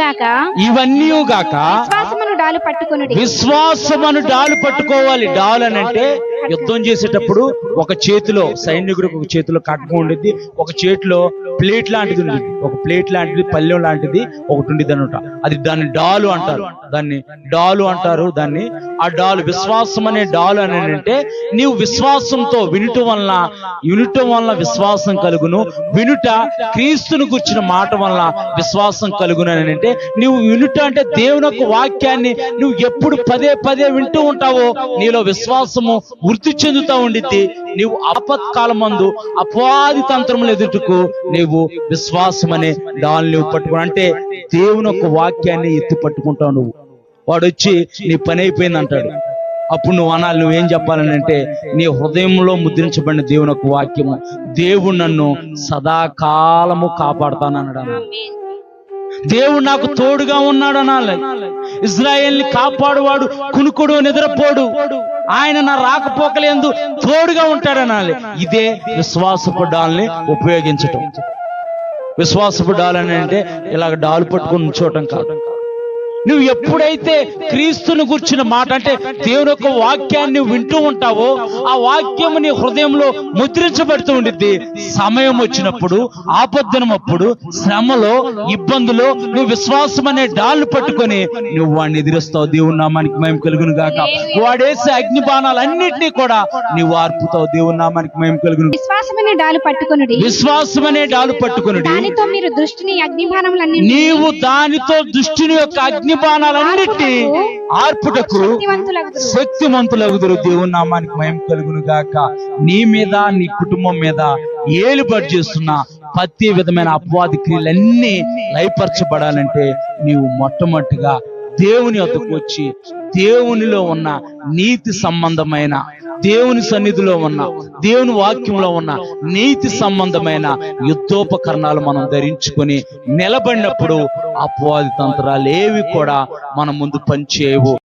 గాక. ఇవన్నీ గాక. విశ్వాసమును డాలు పట్టుకొనుడి. విశ్వాసమను డాలు పట్టుకోవాలి. డాల్ అని అంటే యుద్ధం చేసేటప్పుడు ఒక చేతిలో సైనికుడికి ఒక చేతిలో ఉండేది ఒక చేతిలో ప్లేట్ లాంటిది ఉండేది ఒక ప్లేట్ లాంటిది పల్లెం లాంటిది ఒకటి ఉండేది అనమాట అది దాన్ని డాలు అంటారు. దాన్ని డాలు అంటారు. దాన్ని ఆ డాలు విశ్వాసం అనే డాలు అని అంటే నీవు విశ్వాసంతో వినటం వలన వినటం వలన విశ్వాసం కలుగును. వినుట క్రీస్తును గుర్చిన మాట వలన విశ్వాసం కలుగును అని అంటే నువ్వు వినుట అంటే దేవుని యొక్క వాక్యాన్ని నువ్వు ఎప్పుడు పదే పదే వింటూ ఉంటావో నీలో విశ్వాసము వృద్ధి చెందుతా ఉండిద్ది. నీవు ఆపత్కాలం మందు అపవాది తంత్రములు ఎదుటకు నీవు విశ్వాసం అనే దాన్ని నువ్వు పట్టుకుని అంటే దేవుని యొక్క వాక్యాన్ని ఎత్తి పట్టుకుంటావు నువ్వు. వాడు వచ్చి నీ పని అయిపోయింది అంటాడు. అప్పుడు నువ్వు అనాలి నువ్వేం చెప్పాలని అంటే నీ హృదయంలో ముద్రించబడిన దేవుని యొక్క వాక్యము దేవుడు నన్ను సదాకాలము కాపాడుతానన్నాడు అన్నాడు. దేవుడు నాకు తోడుగా ఉన్నాడు అనాలి. ఇజ్రాయేల్ని కాపాడువాడు కునుకుడు నిద్రపోడు. ఆయన నా రాకపోకలేందు తోడుగా ఉంటాడనాలి ఇదే విశ్వాసపడాలని ఉపయోగించటం. విశ్వాసపు డాల్ అని అంటే ఇలాగ డాలు పట్టుకుని చూడటం కాదు. నువ్వు ఎప్పుడైతే క్రీస్తుని గుర్చిన మాట అంటే దేవుని యొక్క వాక్యాన్ని వింటూ ఉంటావో ఆ వాక్యం నీ హృదయంలో ముద్రించబడుతూ ఉండిద్ది. సమయం వచ్చినప్పుడు ఆపద్దనమప్పుడు శ్రమలో ఇబ్బందులో నువ్వు విశ్వాసం అనే డాల్ని పట్టుకొని నువ్వు వాడిని ఎదిరిస్తావు. దేవుని నామానికి మేము కలుగును గాక. వాడేసే అగ్ని బాణాలన్నింటినీ కూడా నువ్వు ఆర్పుతావు. దేవుని నామానికి మేము కలుగును. విశ్వాసమనే డాలు పట్టుకొనుడి. విశ్వాసం అనే డాలు పట్టుకొనుడి. దానితో మీరు దృష్టిని అగ్నిబాణములన్నీ నీవు దానితో దుష్టుని యొక్క అగ్ని బాణాలన్నిటి ఆర్పుటకు శక్తివంతులగుదురు. దేవుని నామానికి మయం కలుగును గాక నీ మీద నీ కుటుంబం మీద ఏలుబడి చేస్తున్న ప్రతి విధమైన అపవాది క్రియలన్నీ లయపరచబడాలంటే నీవు మొట్టమొదటిగా దేవుని వద్దకు వచ్చి దేవునిలో ఉన్న నీతి సంబంధమైన దేవుని సన్నిధిలో ఉన్న దేవుని వాక్యంలో ఉన్న నీతి సంబంధమైన యుద్ధోపకరణాలు మనం ధరించుకొని నిలబడినప్పుడు అపవాది తంత్రాలు ఏవి కూడా మన ముందు పనిచేయవు.